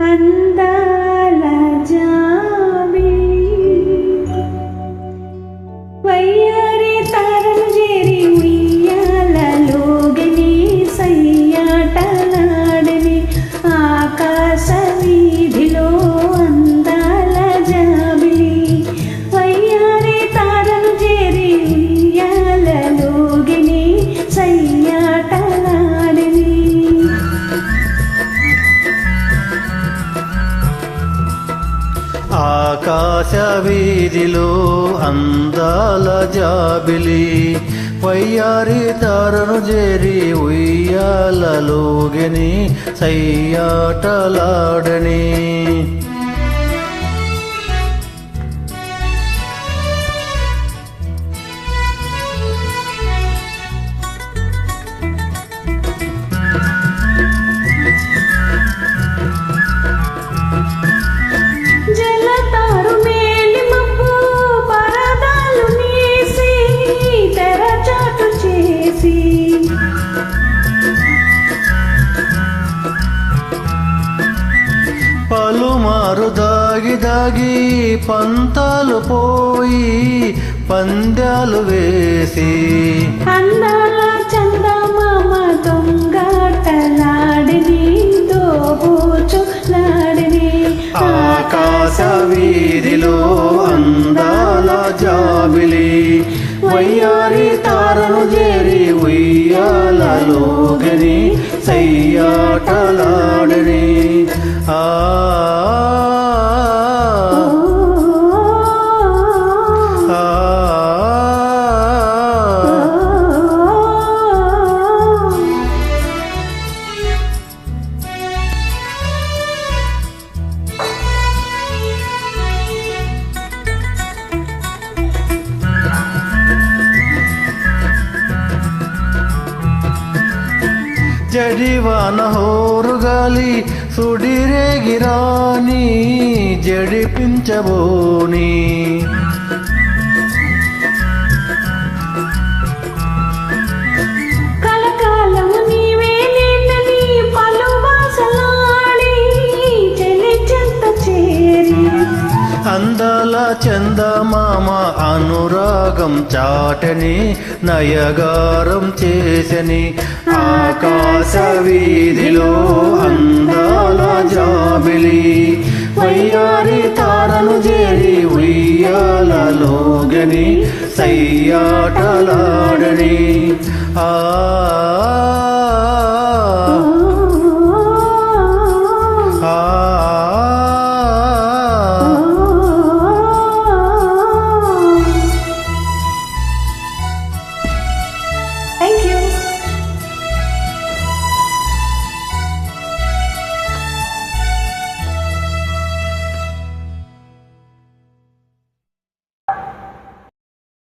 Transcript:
അന്താലജാ ఆకాశ వీధిలో అందాల జాబిలి వయ్యారి తారను చేరి ఉయ్యాలలోగని సయ్యాటలాడని. దాగి పంతాలు పోయి పందాలు వేసి. అందాల చందమామ దొంగటలాడిని దోబూచులాడిని ఆకాశ వీధిలో అందాల జాబిలి. వయ్యారి తారను చేరి ఉయ్యాలలోగని సయ్యాటలాడని. ఆ, జడివాన హోరుగాలి సుడిరేగిరాని జడిపించబోనీ చందమామ అనురాగం చాటని నయగారం చేసని ఆకాశ వీధిలో అందాల జాబిలి. వయ్యారి తారను చేరి ఉయ్యాలలోగని సయ్యాటలాడని. ఆ